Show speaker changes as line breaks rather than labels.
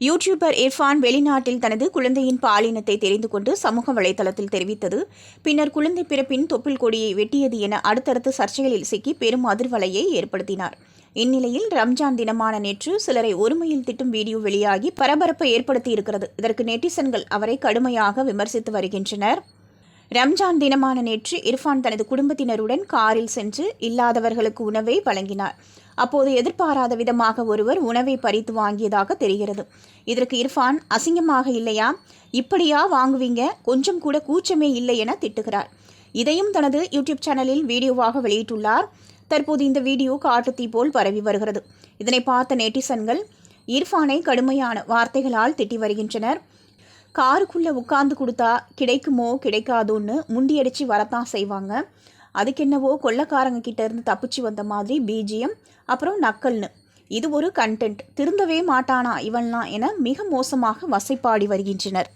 YouTuber Irfan வெளிநாட்டில் தனது குழந்தையின் பாலினத்தை தெரிந்து கொண்டு சமூக வலைதளத்தில் தெரிவித்தது. பின்னர் குழந்தை பிறப்பின் தொப்பில் கொடியை வெட்டியது என அடுத்தடுத்து சர்ச்சைகளில் சிக்கி பெரும் அதிர்வலையை ஏற்படுத்தினார். இந்நிலையில் ரம்ஜான் தினமான நேற்று சிலரை ஒருமையில் திட்டும் வீடியோ வெளியாகி பரபரப்பை ஏற்படுத்தி இருக்கிறது இதற்கு நெட்டிசன்கள் அவரை கடுமையாக விமர்சித்து வருகின்றனர். ரம்ஜான் தினமான நேற்று இர்ஃபான் தனது குடும்பத்தினருடன் காரில் சென்று இல்லாதவர்களுக்கு உணவை வழங்கினார். அப்போது எதிர்பாராத விதமாக ஒருவர் உணவை பறித்து வாங்கியதாக தெரிகிறது. இதற்கு இர்ஃபான் அசிங்கமாக இல்லையா? இப்படியா வாங்குவீங்க? கொஞ்சம் கூட கூச்சமே இல்லை என திட்டுகிறார். இதையும் தனது யூடியூப் சேனலில் வீடியோவாக வெளியிட்டுள்ளார். தற்போது இந்த வீடியோ காட்டுத்தீ போல் பரவி வருகிறது. இதனை பார்த்த நெட்டிசன்கள் இர்ஃபானை கடுமையான வார்த்தைகளால் திட்டி வருகின்றனர். காருக்குள்ளே உட்காந்து கொடுத்தா கிடைக்குமோ கிடைக்காதோன்னு முண்டியடிச்சு வரத்தான் செய்வாங்க. அதுக்கு என்னவோ கொள்ளக்காரங்க கிட்ட இருந்து தப்பிச்சு வந்த மாதிரி பிஜிஎம் அப்புறம் நக்கல்னு. இது ஒரு கண்டென்ட் திருந்தவே மாட்டானா இவன்லாம் என மிக மோசமாக வசைப்பாடி வருகின்றனர்.